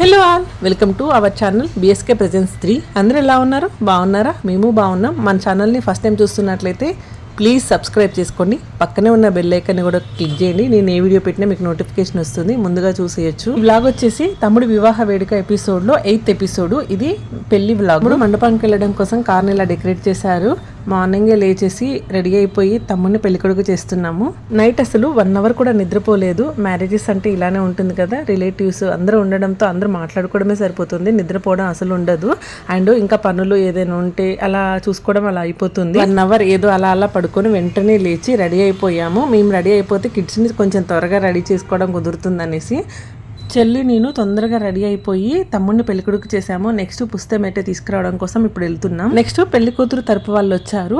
Hello all welcome to our channel BSK presents three అందరూ ఎలా ఉన్నారు? బాగున్నారా? మేము బాగున్నాం. మన ఛానల్ని ఫస్ట్ టైం చూస్తున్నట్లయితే ప్లీజ్ సబ్స్క్రైబ్ చేసుకోండి పక్కనే ఉన్న బెల్ ఐకాన్ని కూడా క్లిక్ చేయండి. నేను ఏ వీడియో పెట్టినా మీకు నోటిఫికేషన్ వస్తుంది. ముందుగా చూసేయచ్చు. బ్లాగ్ వచ్చేసి తమ్ముడు వివాహ వేడుక ఎపిసోడ్లో ఎయిత్ ఎపిసోడ్ ఇది పెళ్ళి బ్లాగ్ మండపానికి వెళ్ళడం కోసం కార్ని ఇలా డెకరేట్ చేశారు. మార్నింగే లేచేసి రెడీ అయిపోయి తమ్ముడిని పెళ్ళికొడుకు చేస్తున్నాము. నైట్ అసలు వన్ అవర్ కూడా నిద్రపోలేదు. మ్యారేజెస్ అంటే ఇలానే ఉంటుంది కదా. రిలేటివ్స్ అందరూ ఉండడంతో అందరూ మాట్లాడుకోవడమే సరిపోతుంది. నిద్రపోవడం అసలు ఉండదు. అండ్ ఇంకా పనులు ఏదైనా ఉంటే అలా చూసుకోవడం అలా అయిపోతుంది. వన్ అవర్ ఏదో అలా అలా పడుకొని వెంటనే లేచి రెడీ అయిపోయాము. మేము రెడీ అయిపోతే కిడ్స్ని కొంచెం త్వరగా రెడీ చేసుకోవడం కుదురుతుందనేసి చెల్లి నేను తొందరగా రెడీ అయిపోయి తమ్ముడిని పెళ్ళికొడుకు చేశాము. నెక్స్ట్ పుస్తకం అయితే తీసుకురావడం కోసం ఇప్పుడు వెళ్తున్నాం. నెక్స్ట్ పెళ్ళి కూతురు తరపు వాళ్ళు వచ్చారు.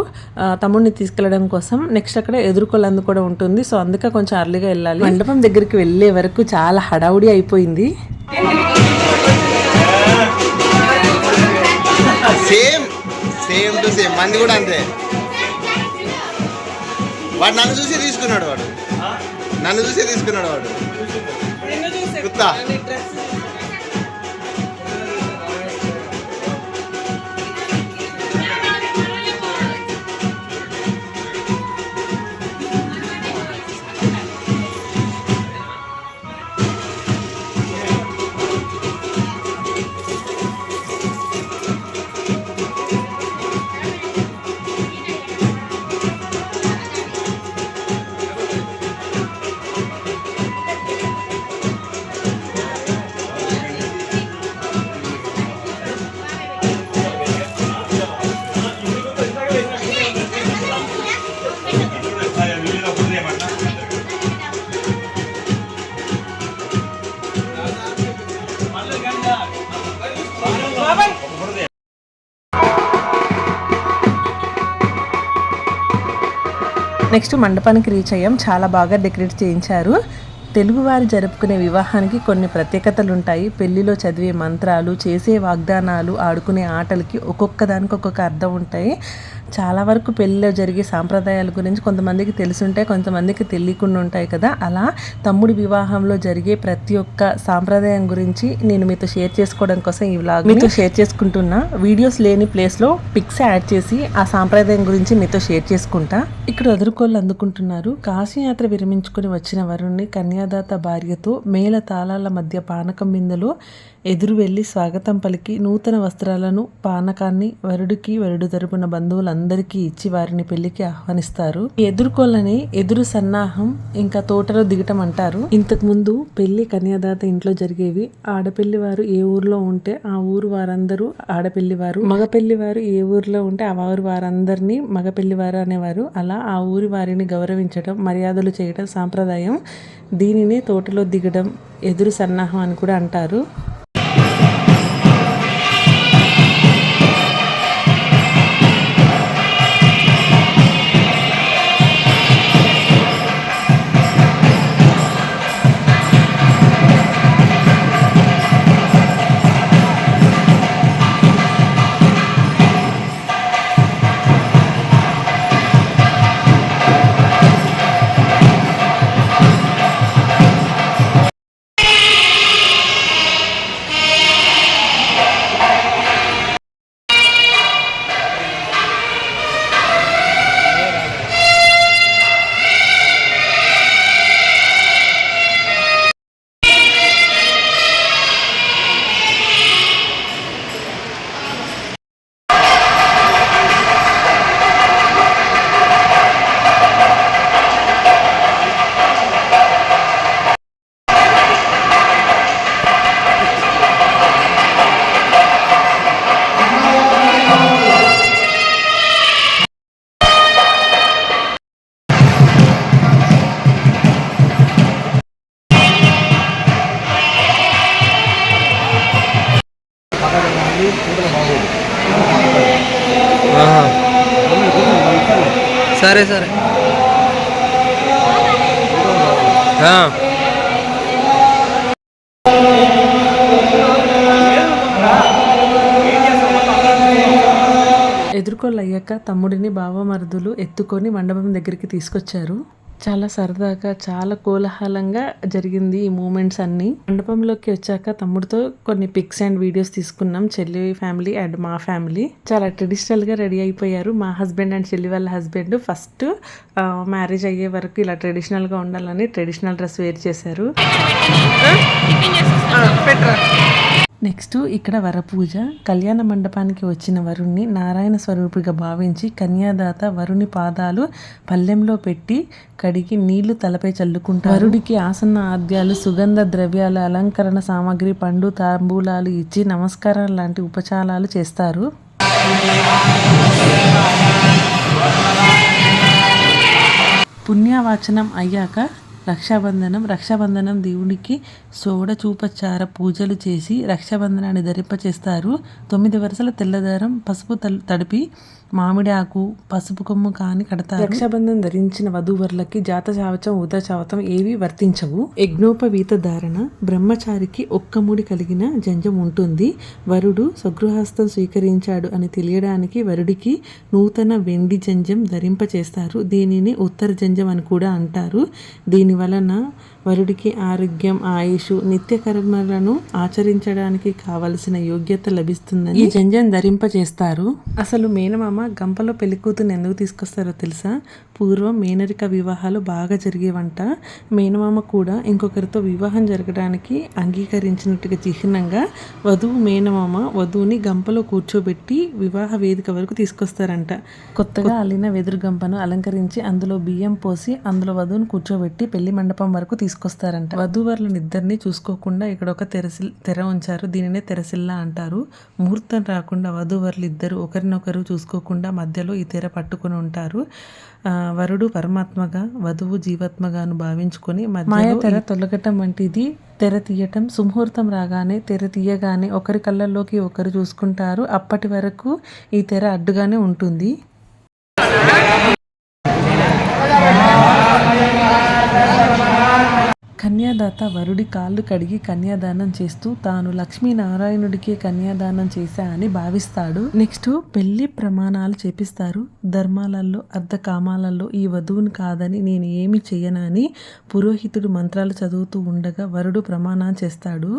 తమ్ముడిని తీసుకెళ్ళడం కోసం. నెక్స్ట్ అక్కడ ఎదుర్కొలందు కూడా ఉంటుంది. సో అందుకే కొంచెం అర్లీగా వెళ్ళాలి. మండపం దగ్గరికి వెళ్ళే వరకు చాలా హడావుడి అయిపోయింది. సేమ్ సేమ్ టు సేమ్ మంది కూడా అంతే. వాడు నన్ను చూసి తీసుకున్నాడు వాడు. నన్ను చూసి తీసుకున్నాడు వాడు. కుత్తా నెక్స్ట్ మండపానికి రీచ్ అయ్యాం. చాలా బాగా డెకరేట్ చేయించారు. తెలుగువారు జరుపుకునే వివాహానికి కొన్ని ప్రత్యేకతలు ఉంటాయి పెళ్ళిలో చదివే మంత్రాలు చేసే వాగ్దానాలు ఆడుకునే ఆటలకి ఒక్కొక్క దానికి ఒక్కొక్క అర్థం ఉంటాయి. చాలా వరకు పెళ్ళిలో జరిగే సాంప్రదాయాల గురించి కొంతమందికి తెలుసుంటాయి కొంతమందికి తెలియకుండా ఉంటాయి కదా. అలా తమ్ముడి వివాహంలో జరిగే ప్రతి ఒక్క సాంప్రదాయం గురించి నేను మీతో షేర్ చేసుకోవడం కోసం ఈ వ్లాగ్ మీతో షేర్ చేసుకుంటున్నా. వీడియోస్ లేని ప్లేస్లో పిక్స్ యాడ్ చేసి ఆ సాంప్రదాయం గురించి మీతో షేర్ చేసుకుంటా. ఇక్కడ ఎదుర్కోళ్ళు అందుకుంటున్నారు. కాశీయాత్ర విరమించుకుని వచ్చిన వరుణ్ణి కన్యాదాత భార్యతో మేళ తాళాల మధ్య పానకం బిందెలో ఎదురు వెళ్ళి స్వాగతం పలికి నూతన వస్త్రాలను పానకాన్ని వరుడికి వరుడు తరపున అందరికీ ఇచ్చి వారిని పెళ్ళికి ఆహ్వానిస్తారు. ఎదుర్కోలని ఎదురు సన్నాహం ఇంకా తోటలో దిగటం అంటారు. ఇంతకు ముందు పెళ్ళి కన్యాదాత ఇంట్లో జరిగేవి. ఆడపెళ్ళి వారు ఏ ఊర్లో ఉంటే ఆ ఊరు వారందరూ ఆడపెళ్ళి వారు. మగ పెళ్ళి వారు ఏ ఊర్లో ఉంటే ఆ ఊరు వారందరినీ మగ పెళ్ళి వారు అనేవారు. అలా ఆ ఊరి వారిని గౌరవించడం మర్యాదలు చేయడం సాంప్రదాయం దీనిని తోటలో దిగడం ఎదురు సన్నాహం అని కూడా అంటారు. సరే సరే ఆ. తమ్ముడిని బావమరుదులు ఎత్తుకొని మండపం దగ్గరికి తీసుకొచ్చారు చాలా సరదాగా చాలా కోలాహలంగా జరిగింది ఈ మూమెంట్స్ అన్ని. మండపంలోకి వచ్చాక తమ్ముడితో కొన్ని పిక్స్ అండ్ వీడియోస్ తీసుకున్నాం. చెల్లి ఫ్యామిలీ అండ్ మా ఫ్యామిలీ. చాలా ట్రెడిషనల్గా రెడీ అయిపోయారు. మా హస్బెండ్ అండ్ చెల్లి వాళ్ళ హస్బెండ్ ఫస్ట్ మ్యారేజ్ అయ్యే వరకు ఇలా ట్రెడిషనల్గా ఉండాలని ట్రెడిషనల్ డ్రెస్ వేర్ చేశారు. నెక్స్ట్ ఇక్కడ వరపూజ. కళ్యాణ మండపానికి వచ్చిన వరుణ్ణి నారాయణ స్వరూపిగా భావించి కన్యాదాత వరుని పాదాలు పల్లెంలో పెట్టి కడిగి నీళ్ళు తలపై చల్లుకుంటారు. వరుడికి ఆసన్న ఆద్యాలు సుగంధ ద్రవ్యాల అలంకరణ సామాగ్రి పండు తాంబూలాలు ఇచ్చి నమస్కారం లాంటి ఉపచారాలు చేస్తారు. పుణ్యవాచనం అయ్యాక రక్షాబంధనం రక్షాబంధనం దేవునికి సోడ చూపచార పూజలు చేసి రక్షాబంధనాన్ని ధరింపచేస్తారు. తొమ్మిది వరుసల తెల్లదారం పసుపు తడిపి మామిడి ఆకు పసుపు కొమ్ము కాని కడతారు. రక్షాబంధం ధరించిన వధూవరులకి జాత చావచం ఉదా ఏవి వర్తించవు. యజ్ఞోపవీత ధారణ బ్రహ్మచారికి ఒక్క ముడి కలిగిన జంజం ఉంటుంది. వరుడు స్వగృహస్థం స్వీకరించాడు అని తెలియడానికి వరుడికి నూతన వెండి జంజం ధరింపచేస్తారు. దీనిని ఉత్తర జంజం అని కూడా అంటారు. దీని వలన వరుడికి ఆరోగ్యం ఆయుష్ నిత్య కర్మలను ఆచరించడానికి కావలసిన యోగ్యత లభిస్తుందని ఈ జంజం ధరింపచేస్తారు అసలు మేనమామ గంపలో పెళ్ళి కూతురు ఎందుకు తీసుకొస్తారో తెలుసా? పూర్వం మేనరిక వివాహాలు బాగా జరిగేవంట. మేనమామ కూడా ఇంకొకరితో వివాహం జరగడానికి అంగీకరించినట్టుగా చిహ్నంగా వధువు మేనమామ వధువుని గంపలో కూర్చోబెట్టి వివాహ వేదిక వరకు తీసుకొస్తారంట. కొత్తగా అల్లిన వెదురు గంపను అలంకరించి అందులో బియ్యం పోసి అందులో వధువుని కూర్చోబెట్టి పెళ్ళి మండపం వరకు తీసుకొస్తారంట. వధూవరులను ఇద్దరిని చూసుకోకుండా ఇక్కడ ఒక తెరసిల్ తెర ఉంచారు. దీనినే తెరసిల్ల అంటారు. ముహూర్తం రాకుండా వధూవరులు ఇద్దరు ఒకరినొకరు చూసుకోకుండా మధ్యలో ఈ తెర పట్టుకొని ఉంటారు. ఆ, వరుడు పరమాత్మగా వధువు జీవాత్మగాను భావించుకొని మాయ తెర తొలగటం వంటిది. తెర తీయటం సుముహూర్తం రాగానే తెర తీయగానే ఒకరి కళ్ళల్లోకి ఒకరు చూసుకుంటారు. అప్పటి వరకు ఈ తెర అడ్డుగానే ఉంటుంది. అన్నదాత వరుడి కాళ్ళు కడిగి కన్యాదానం చేస్తూ తాను లక్ష్మీనారాయణుడికే కన్యాదానం చేశా అని భావిస్తాడు. నెక్స్ట్ పెళ్ళి ప్రమాణాలు చేపిస్తారు. ధర్మాలలో అర్ధ కామాలలో ఈ వధువుని కాదని నేను ఏమి చేయనని పురోహితుడు మంత్రాలు చదువుతూ ఉండగా వరుడు ప్రమాణం చేస్తాడు.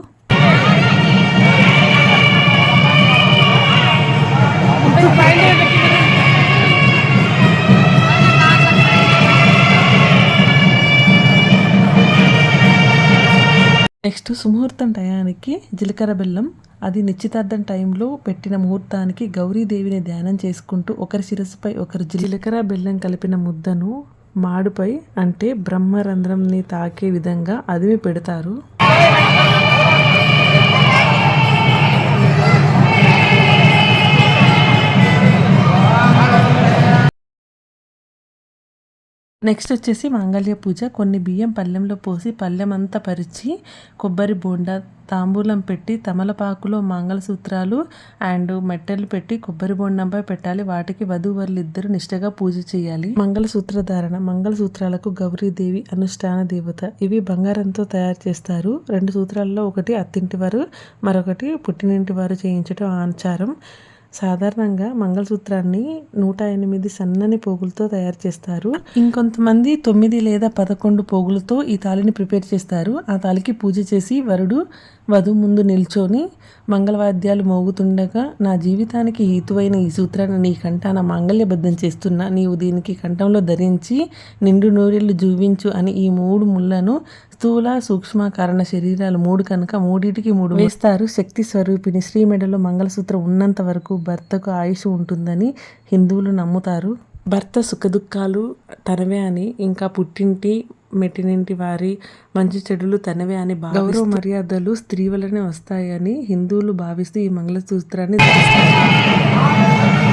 నెక్స్ట్ సుముహూర్తం టయానికి జీలకర్ర బెల్లం అది నిశ్చితార్థం టైంలో పెట్టిన ముహూర్తానికి గౌరీదేవిని ధ్యానం చేసుకుంటూ ఒకరి శిరస్సుపై ఒకరు జీలకర్ర బెల్లం కలిపిన ముద్దను మాడుపై అంటే బ్రహ్మరంధ్రంని తాకే విధంగా అదిమి పెడతారు. నెక్స్ట్ వచ్చేసి మాంగళ్య పూజ. కొన్ని బియ్యం పళ్ళెంలో పోసి పళ్ళెం అంతా పరిచి కొబ్బరి బోండా తాంబూలం పెట్టి తమలపాకులో మంగళసూత్రాలు అండ్ మెట్టెలు పెట్టి కొబ్బరి బొండంపై పెట్టాలి. వాటికి వధూవరులు ఇద్దరు నిష్టగా పూజ చేయాలి. మంగళసూత్ర ధారణ మంగళసూత్రాలకు గౌరీదేవి అనుష్ఠాన దేవత. ఇవి బంగారంతో తయారు చేస్తారు. రెండు సూత్రాల్లో ఒకటి అత్తింటి వారు మరొకటి పుట్టినింటి వారు చేయించడం ఆచారం. సాధారణంగా మంగళసూత్రాన్ని నూట ఎనిమిది సన్నని పోగులతో తయారు చేస్తారు. ఇంకొంతమంది తొమ్మిది లేదా పదకొండు పోగులతో ఈ తాళిని ప్రిపేర్ చేస్తారు. ఆ తాళికి పూజ చేసి వరుడు వధువు ముందు నిల్చొని మంగళవాద్యాలు మోగుతుండగా నా జీవితానికి హేతువైన ఈ సూత్రాన్ని నీ కంఠాన మాంగళ్యబద్ధం చేస్తున్నా నీవు దీనికి కంఠంలో ధరించి నిండు నూరెళ్ళు జూవించు అని ఈ మూడు ముళ్ళను స్థూల సూక్ష్మ కారణ శరీరాలు మూడు కనుక మూడింటికి మూడు వేస్తారు. శక్తి స్వరూపిణి శ్రీ మెడలో మంగళసూత్రం ఉన్నంత వరకు భర్తకు ఆయుష్ ఉంటుందని హిందువులు నమ్ముతారు. భర్త సుఖదుఖాలు తనవే అని ఇంకా పుట్టింటి మెట్టినింటి వారి మంచి చెడులు తనవే అని గౌరవ మర్యాదలు స్త్రీ వలనే వస్తాయని హిందువులు భావిస్తూ ఈ మంగళసూత్రాన్ని ధరిస్తారు.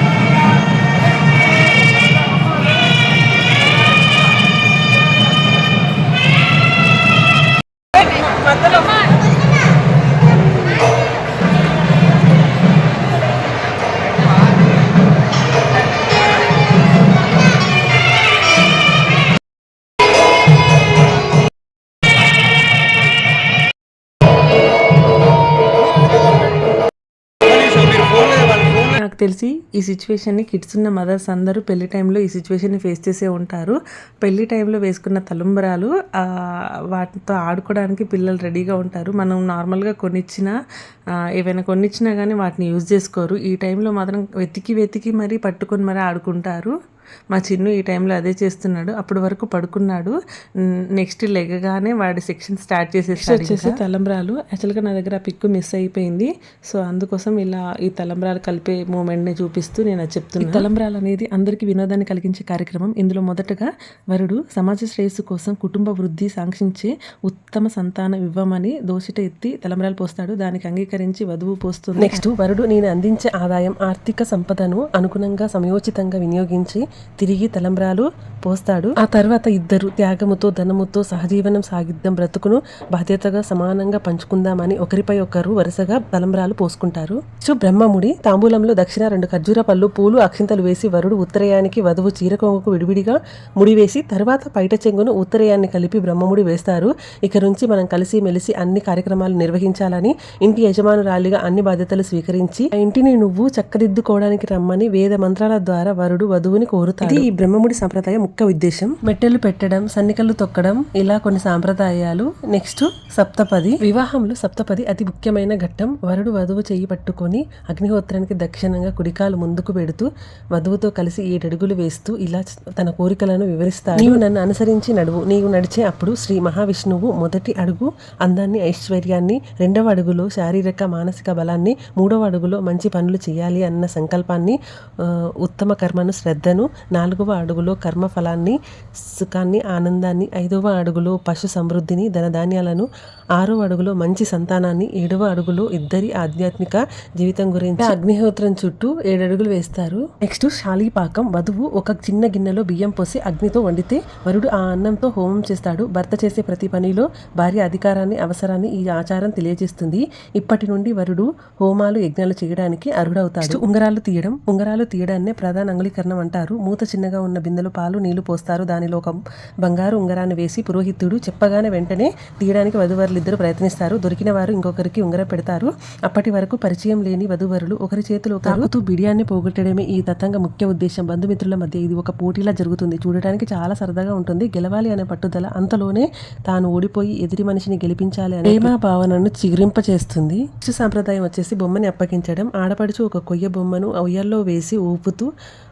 తెలిసి ఈ సిచ్యువేషన్ని కిడ్స్ ఉన్న మదర్స్ అందరూ పెళ్ళి టైంలో ఈ సిచ్యువేషన్ని ఫేస్ చేసే ఉంటారు. పెళ్ళి టైంలో వేసుకున్న తలంబరాలు వాటితో ఆడుకోవడానికి పిల్లలు రెడీగా ఉంటారు. మనం నార్మల్గా కొనిచ్చిన ఏవైనా కొనిచ్చినా కానీ వాటిని యూజ్ చేసుకోరు. ఈ టైంలో మాత్రం వెతికి వెతికి మరీ పట్టుకొని మరీ ఆడుకుంటారు. మా చిన్ను ఈ టైంలో అదే చేస్తున్నాడు. అప్పటి వరకు పడుకున్నాడు. నెక్స్ట్ లెగగానే వాడి సెక్షన్ స్టార్ట్ చేసేసాడు వచ్చేసి తలంబ్రాలు. యాక్చువల్గా నా దగ్గర ఆ పిక్ మిస్ అయిపోయింది. సో అందుకోసం ఇలా ఈ తలంబ్రాలు కలిపే మూమెంట్ని చూపిస్తూ నేను అది చెప్తున్నాను తలంబ్రాలు అనేది అందరికీ వినోదాన్ని కలిగించే కార్యక్రమం. ఇందులో మొదటగా వరుడు సమాజ శ్రేయస్సు కోసం కుటుంబ వృద్ధి సాంక్షించే ఉత్తమ సంతానం ఇవ్వమని దోషిట ఎత్తి తలంబ్రాలు పోస్తాడు. దానికి అంగీకరించి వధువు పోస్తుంది. నెక్స్ట్ వరుడు నేను అందించే ఆదాయం ఆర్థిక సంపదను అనుగుణంగా సమయోచితంగా వినియోగించి తిరిగి తలంబ్రాలు పోస్తాడు. ఆ తర్వాత ఇద్దరు త్యాగముతో ధనముతో సహజీవనం సాగిద్దాం బ్రతుకును బాధ్యతగా సమానంగా పంచుకుందామని ఒకరిపై ఒకరు వరుసగా తలంబ్రాలు పోసుకుంటారు. సో బ్రహ్మముడి తాంబూలంలో దక్షిణ రెండు ఖర్జూర పళ్ళు పూలు అక్షింతలు వేసి వరుడు ఉత్తరయానికి వధువు చీరకొంగుకు విడివిడిగా ముడివేసి తర్వాత పైట చెంగును ఉత్తరయాన్ని కలిపి బ్రహ్మముడి వేస్తారు. ఇక నుంచి మనం కలిసి మెలిసి అన్ని కార్యక్రమాలు నిర్వహించాలని ఇంటి యజమానురాలిగా అన్ని బాధ్యతలు స్వీకరించి ఇంటిని నువ్వు చక్కదిద్దుకోవడానికి రమ్మని వేద మంత్రాల ద్వారా వరుడు వధువుని కోరు కోరుతాడు ఇది ఈ బ్రహ్మముడి సంప్రదాయ ముఖ్య ఉద్దేశం. మెట్టెలు పెట్టడం సన్నికలు తొక్కడం ఇలా కొన్ని సాంప్రదాయాలు. నెక్స్ట్ సప్తపది. వివాహంలో సప్తపది అతి ముఖ్యమైన ఘట్టం. వరుడు వధువు చెయ్యి పట్టుకొని అగ్నిహోత్రానికి దక్షిణంగా కుడికాలు ముందుకు పెడుతూ వధువుతో కలిసి ఏడడుగులు వేస్తూ ఇలా తన కోరికలను వివరిస్తాడు. నీవు నన్ను అనుసరించి నడువు. నీవు నడిచే అప్పుడు శ్రీ మహావిష్ణువు మొదటి అడుగు అందాన్ని ఐశ్వర్యాన్ని రెండవ అడుగులో శారీరక మానసిక బలాన్ని మూడవ అడుగులో మంచి పనులు చేయాలి అన్న సంకల్పాన్ని ఉత్తమ కర్మను శ్రద్ధను నాలుగవ అడుగులో కర్మ ఫలాన్ని సుఖాన్ని ఆనందాన్ని ఐదవ అడుగులో పశు సమృద్ధిని ధనధాన్యాలను ఆరో అడుగులో మంచి సంతానాన్ని ఏడవ అడుగులో ఇద్దరి ఆధ్యాత్మిక జీవితం గురించి అగ్నిహోత్రం చుట్టూ ఏడడుగులు వేస్తారు. నెక్స్ట్ శాలీపాకం వధువు ఒక చిన్న గిన్నెలో బియ్యం పోసి అగ్నితో వండితే వరుడు ఆ అన్నంతో హోమం చేస్తాడు. భర్త చేసే ప్రతి పనిలో భార్య అధికారాన్ని అవసరాన్ని ఈ ఆచారం తెలియజేస్తుంది. ఇప్పటి నుండి వరుడు హోమాలు యజ్ఞాలు చేయడానికి అర్హుడవుతాడు. ఉంగరాలు తీయడం ఉంగరాలు తీయడాన్నే ప్రధాన అంగుళీకరణం అంటారు. మూత చిన్నగా ఉన్న బిందెలో పాలు నీళ్ళు పోస్తారు. దానిలో ఒక బంగారు ఉంగరాన్ని వేసి పురోహితుడు చెప్పగానే వెంటనే తీయడానికి వధువరులిద్దరూ ప్రయత్నిస్తారు. దొరికిన వారు ఇంకొకరికి ఉంగరం పెడతారు. అప్పటి వరకు పరిచయం లేని వధువరులు ఒకరి చేతిలో తాగుతూ బిడియాన్ని పోగొట్టడమే ఈ తతంగ ముఖ్య ఉద్దేశం. బంధుమిత్రుల మధ్య ఇది ఒక పోటీలా జరుగుతుంది. చూడడానికి చాలా సరదాగా ఉంటుంది. గెలవాలి అనే పట్టుదల అంతలోనే తాను ఓడిపోయి ఎదుటి మనిషిని గెలిపించాలి అనే ప్రేమ భావనను చిగురింప చేస్తుంది నెక్స్ట్ సాంప్రదాయం వచ్చేసి బొమ్మని అప్పగించడం. ఆడపడుచు ఒక కొయ్య బొమ్మను ఉయ్యాల్లో వేసి ఊపుతూ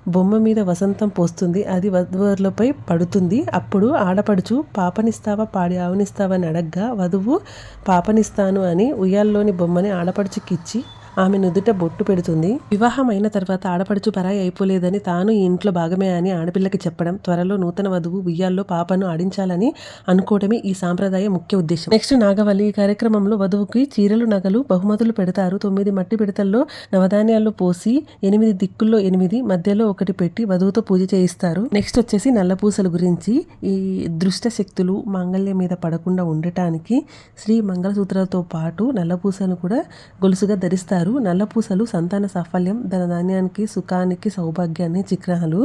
బొమ్మ మీద వసంతం పోస్తుంది అది వధువరులపై పడుతుంది. అప్పుడు ఆడపడుచు పాపనిస్తావా పాడి ఆవునిస్తావా అని అడగ్గా వధువు పాపనిస్తాను అని ఉయ్యాల్లోని బొమ్మని ఆడపడుచుకిచ్చి ఆమె నుదుట బొట్టు పెడుతుంది. వివాహం అయిన తర్వాత ఆడపడుచు పరాయి అయిపోలేదని తాను ఈ ఇంట్లో భాగమే అని ఆడపిల్లకి చెప్పడం త్వరలో నూతన వధువు ఉయ్యాల్లో పాపను ఆడించాలని అనుకోవడమే ఈ సాంప్రదాయ ముఖ్య ఉద్దేశం. నెక్స్ట్ నాగవల్లి ఈ కార్యక్రమంలో వధువుకి చీరలు నగలు బహుమతులు పెడతారు. తొమ్మిది మట్టి పిడతల్లో నవధాన్యాలు పోసి ఎనిమిది దిక్కుల్లో ఎనిమిది మధ్యలో ఒకటి పెట్టి వధువుతో పూజ చేయిస్తారు. నెక్స్ట్ వచ్చేసి నల్లపూసల గురించి. ఈ దృష్ట శక్తులు మాంగళ్యం మీద పడకుండా ఉండటానికి శ్రీ మంగళసూత్రాలతో పాటు నల్లపూసను కూడా గొలుసుగా ధరిస్తారు. నల్లపూసలు సంతాన సాఫల్యం ధనధాన్యానికి సుఖానికి సౌభాగ్యాన్ని చిహ్నాలు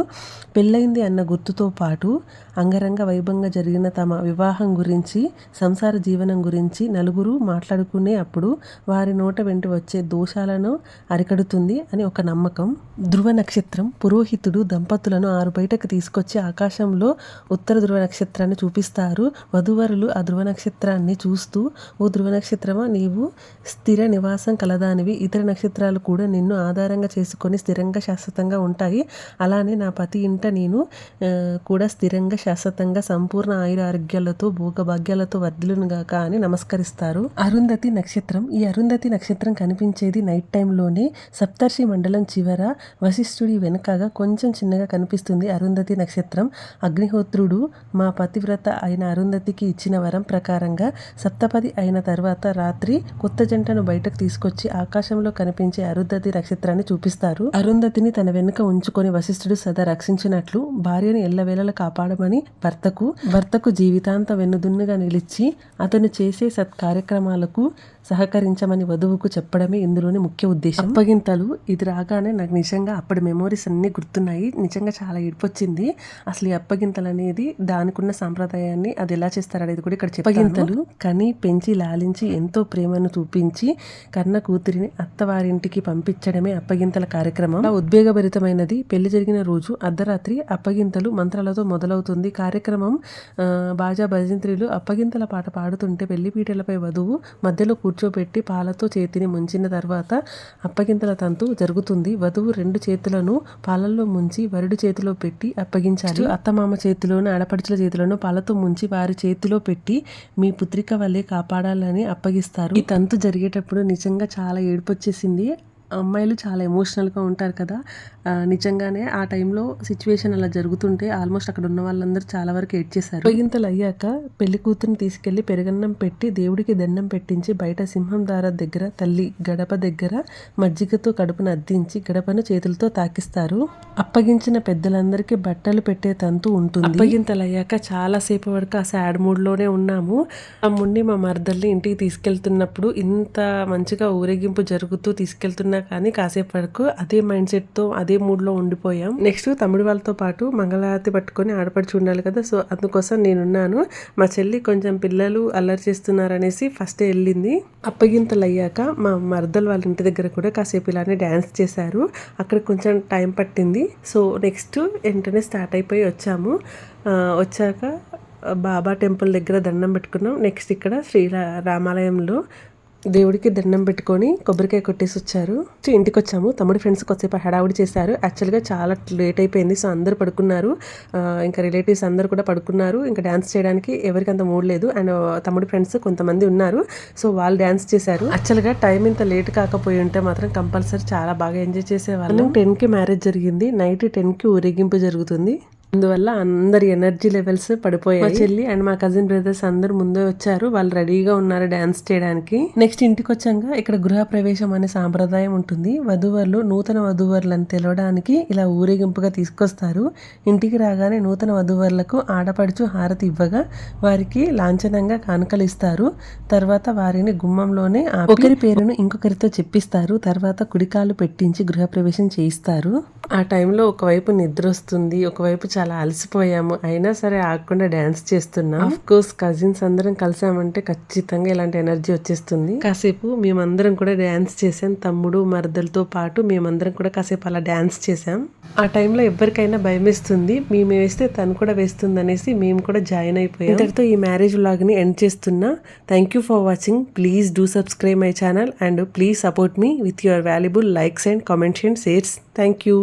పెళ్ళైంది అన్న గుర్తుతో పాటు అంగరంగ వైభవంగా జరిగిన తమ వివాహం గురించి సంసార జీవనం గురించి నలుగురు మాట్లాడుకునే అప్పుడు వారి నోట వెంట వచ్చే దోషాలను అరికడుతుంది అని ఒక నమ్మకం. ధ్రువ నక్షత్రం పురోహితుడు దంపతులను ఆరు బయటకు తీసుకొచ్చి ఆకాశంలో ఉత్తర ధ్రువ నక్షత్రాన్ని చూపిస్తారు. వధువరులు ఆ ధ్రువ నక్షత్రాన్ని చూస్తూ ఓ ధ్రువ నక్షత్రమా నీవు స్థిర నివాసం కలదానివి ఇతర నక్షత్రాలు కూడా నిన్ను ఆధారంగా చేసుకొని స్థిరంగా శాశ్వతంగా ఉంటాయి. అలానే నా పతి ఇంట నేను కూడా స్థిరంగా శాశ్వతంగా సంపూర్ణ ఆయుర ఆరోగ్యాలతో భోగభాగ్యాలతో వర్ధిలునుగాక అని నమస్కరిస్తారు. అరుంధతి నక్షత్రం. ఈ అరుంధతి నక్షత్రం కనిపించేది నైట్ టైంలోనే సప్తర్షి మండలం చివర వశిష్ఠుడి వెనుకగా కొంచెం చిన్నగా కనిపిస్తుంది అరుంధతి నక్షత్రం. అగ్నిహోత్రుడు మా పతివ్రత అయిన అరుంధతికి ఇచ్చిన వరం ప్రకారంగా సప్తపది అయిన తర్వాత రాత్రి కొత్త జంటను బయటకు తీసుకొచ్చి ఆకాశం ఆకాశంలో కనిపించే అరుంధతి నక్షత్రాన్ని చూపిస్తారు. అరుంధతిని తన వెనుక ఉంచుకొని వశిష్ఠుడు సదా రక్షించినట్లు భార్యను ఎల్లవేళలా కాపాడమని భర్తకు భర్తకు జీవితాంత వెన్నుదున్నుగా నిలిచి అతను చేసే సత్కార్యక్రమాలకు సహకరించమని వధువుకు చెప్పడమే ఇందులోని ముఖ్య ఉద్దేశం. అప్పగింతలు ఇది రాగానే నాకు నిజంగా అప్పటి మెమోరీస్ అన్నీ గుర్తున్నాయి. నిజంగా చాలా ఏడ్పొచ్చింది. అసలు ఈ అప్పగింతలు అనేది దానికున్న సాంప్రదాయాన్ని అది ఎలా చేస్తారనేది కూడా ఇక్కడ చెప్పగింతలు కని పెంచి లాలించి ఎంతో ప్రేమను చూపించి కన్న కూతురిని అత్తవారింటికి పంపించడమే అప్పగింతల కార్యక్రమం. ఉద్వేగభరితమైనది. పెళ్ళి జరిగిన రోజు అర్ధరాత్రి అప్పగింతలు మంత్రాలతో మొదలవుతుంది. కార్యక్రమం బాజా భజంత్రీలు అప్పగింతల పాట పాడుతుంటే పెళ్ళి పీటలపై వధువు మధ్యలో కూర్చోబెట్టి పాలతో చేతిని ముంచిన తర్వాత అప్పగింతల తంతు జరుగుతుంది. వధువు రెండు చేతులను పాలల్లో ముంచి వరుడు చేతిలో పెట్టి అప్పగించాలి. అత్తమామ చేతిలోను ఆడపడుచుల చేతిలోను పాలతో ముంచి వారి చేతిలో పెట్టి మీ పుత్రిక వల్లే కాపాడాలని అప్పగిస్తారు. ఈ తంతు జరిగేటప్పుడు నిజంగా చాలా ఏడుపు వచ్చేసింది. అమ్మాయిలు చాలా ఎమోషనల్గా ఉంటారు కదా. నిజంగానే ఆ టైంలో సిచ్యువేషన్ అలా జరుగుతుంటే ఆల్మోస్ట్ అక్కడ ఉన్న వాళ్ళందరూ చాలా వరకు ఏడ్చేశారు అప్పగింతలు అయ్యాక పెళ్ళి కూతురుని తీసుకెళ్ళి పెరుగన్నం పెట్టి దేవుడికి దండం పెట్టించి బయట సింహం దార దగ్గర తల్లి గడప దగ్గర మజ్జిగతో కడుపును అద్దించి గడపను చేతులతో తాకిస్తారు. అప్పగించిన పెద్దలందరికీ బట్టలు పెట్టే తంతు ఉంటుంది. అప్పగింతలు అయ్యాక చాలాసేపు వరకు ఆ సాడ్ మూడ్లోనే ఉన్నాము. ఆ ముండి మా మరదల్ని ఇంటికి తీసుకెళ్తున్నప్పుడు ఇంత మంచిగా ఊరేగింపు జరుగుతూ తీసుకెళ్తున్నా కానీ కాసేపు వరకు అదే మైండ్ సెట్తో అదే మూడ్లో ఉండిపోయాం. నెక్స్ట్ తమ్ముడు వాళ్ళతో పాటు మంగళారతి పట్టుకొని ఆడపడిచి ఉండాలి కదా. సో అందుకోసం నేనున్నాను. మా చెల్లి కొంచెం పిల్లలు అల్లరి చేస్తున్నారనేసి ఫస్ట్ వెళ్ళింది. అప్పగింతలు అయ్యాక మా మరదలు వాళ్ళ ఇంటి దగ్గర కూడా కాసేపు ఇలానే డ్యాన్స్ చేశారు. అక్కడ కొంచెం టైం పట్టింది. సో నెక్స్ట్ వెంటనే స్టార్ట్ అయిపోయి వచ్చాము. వచ్చాక బాబా టెంపుల్ దగ్గర దండం పెట్టుకున్నాం. నెక్స్ట్ ఇక్కడ శ్రీ రామాలయంలో దేవుడికి దండం పెట్టుకొని కొబ్బరికాయ కొట్టేసి వచ్చారు. ఇంటికి వచ్చాము తమ్ముడు ఫ్రెండ్స్ కొద్దిసేపు హడావుడి చేశారు. యాక్చువల్గా చాలా లేట్ అయిపోయింది. సో అందరు పడుకున్నారు. ఇంకా రిలేటివ్స్ అందరు కూడా పడుకున్నారు. ఇంకా డ్యాన్స్ చేయడానికి ఎవరికి అంత మూడ్ లేదు. అండ్ తమ్ముడు ఫ్రెండ్స్ కొంతమంది ఉన్నారు. సో వాళ్ళు డ్యాన్స్ చేశారు. యాక్చువల్గా టైం ఇంత లేట్ కాకపోయి ఉంటే మాత్రం కంపల్సరీ చాలా బాగా ఎంజాయ్ చేసేవాళ్ళం. టెన్కి మ్యారేజ్ జరిగింది. నైట్ టెన్కి ఊరేగింపు జరుగుతుంది. అందువల్ల అందరి ఎనర్జీ లెవెల్స్ పడిపోయాయి. మా చెల్లి అండ్ మా కజిన్ బ్రదర్స్ అందరు ముందే వచ్చారు. వాళ్ళు రెడీగా ఉన్నారు డాన్స్ చేయడానికి. నెక్స్ట్ ఇంటికి వచ్చాక ఇక్కడ గృహ ప్రవేశం అనే సాంప్రదాయం ఉంటుంది. వధువర్లు నూతన వధువర్లను తెలవడానికి ఇలా ఊరేగింపుగా తీసుకొస్తారు. ఇంటికి రాగానే నూతన వధువర్లకు ఆడపడుచు హారతి ఇవ్వగా వారికి లాంఛనంగా కానుకలు ఇస్తారు తర్వాత వారిని గుమ్మంలోనే ఒకరి పేరును ఇంకొకరితో చెప్పిస్తారు. తర్వాత కుడికాలు పెట్టించి గృహప్రవేశం చేయిస్తారు. ఆ టైంలో ఒకవైపు నిద్ర వస్తుంది ఒకవైపు చాలా అలసిపోయాము. అయినా సరే ఆగకుండా డ్యాన్స్ చేస్తున్నాం. ఆఫ్ కోర్స్ కజిన్స్ అందరం కలిసామంటే ఖచ్చితంగా ఇలాంటి ఎనర్జీ వచ్చేస్తుంది. కాసేపు మేమందరం కూడా డ్యాన్స్ చేసాం తమ్ముడు మరదలతో పాటు మేమందరం కూడా కాసేపు అలా డ్యాన్స్ చేసాం ఆ టైంలో ఎవరికైనా భయం వేస్తుంది మేము వేస్తే తను కూడా వేస్తుంది అనేసి మేము కూడా జాయిన్ అయిపోయాం. ఇంతటితో ఈ మ్యారేజ్ వ్లాగ్ని ఎండ్ చేస్తున్నా. Thank you for watching please do subscribe my channel and please support me with your valuable likes and comments and shares thank you